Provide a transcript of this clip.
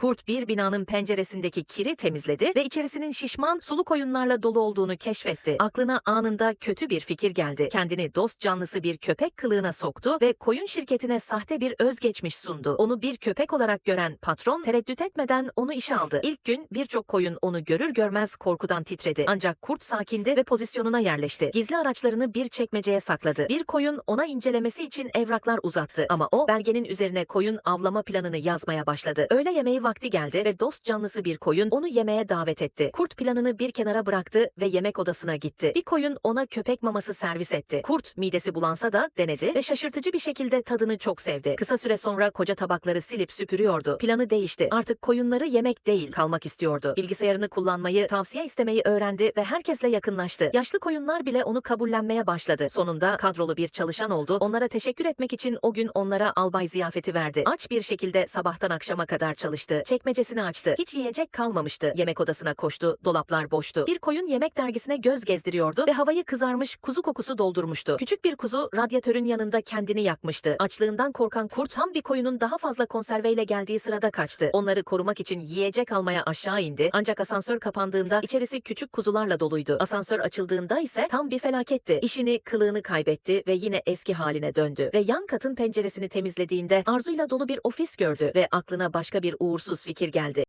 Kurt bir binanın penceresindeki kiri temizledi ve içerisinin şişman sulu koyunlarla dolu olduğunu keşfetti. Aklına anında kötü bir fikir geldi. Kendini dost canlısı bir köpek kılığına soktu ve koyun şirketine sahte bir özgeçmiş sundu. Onu bir köpek olarak gören patron tereddüt etmeden onu işe aldı. İlk gün birçok koyun onu görür görmez korkudan titredi. Ancak kurt sakindi ve pozisyonuna yerleşti. Gizli araçlarını bir çekmeceye sakladı. Bir koyun ona incelemesi için evraklar uzattı ama o belgenin üzerine koyun avlama planını yazmaya başladı. Öğle yemeği vakti geldi ve dost canlısı bir koyun onu yemeğe davet etti. Kurt planını bir kenara bıraktı ve yemek odasına gitti. Bir koyun ona köpek maması servis etti. Kurt midesi bulansa da denedi ve şaşırtıcı bir şekilde tadını çok sevdi. Kısa süre sonra koca tabakları silip süpürüyordu. Planı değişti. Artık koyunları yemek değil kalmak istiyordu. Bilgisayarını kullanmayı, tavsiye istemeyi öğrendi ve herkesle yakınlaştı. Yaşlı koyunlar bile onu kabullenmeye başladı. Sonunda kadrolu bir çalışan oldu. Onlara teşekkür etmek için o gün onlara albay ziyafeti verdi. Aç bir şekilde sabahtan akşama kadar çalıştı. Çekmecesini açtı. Hiç yiyecek kalmamıştı. Yemek odasına koştu. Dolaplar boştu. Bir koyun yemek dergisine göz gezdiriyordu ve havayı kızarmış kuzu kokusu doldurmuştu. Küçük bir kuzu radyatörün yanında kendini yakmıştı. Açlığından korkan kurt tam bir koyunun daha fazla konserveyle geldiği sırada kaçtı. Onları korumak için yiyecek almaya aşağı indi. Ancak asansör kapandığında içerisi küçük kuzularla doluydu. Asansör açıldığında ise tam bir felaketti. İşini, kılığını kaybetti ve yine eski haline döndü. Ve yan katın penceresini temizlediğinde arzuyla dolu bir ofis gördü ve aklına başka bir uğursuz fikir geldi.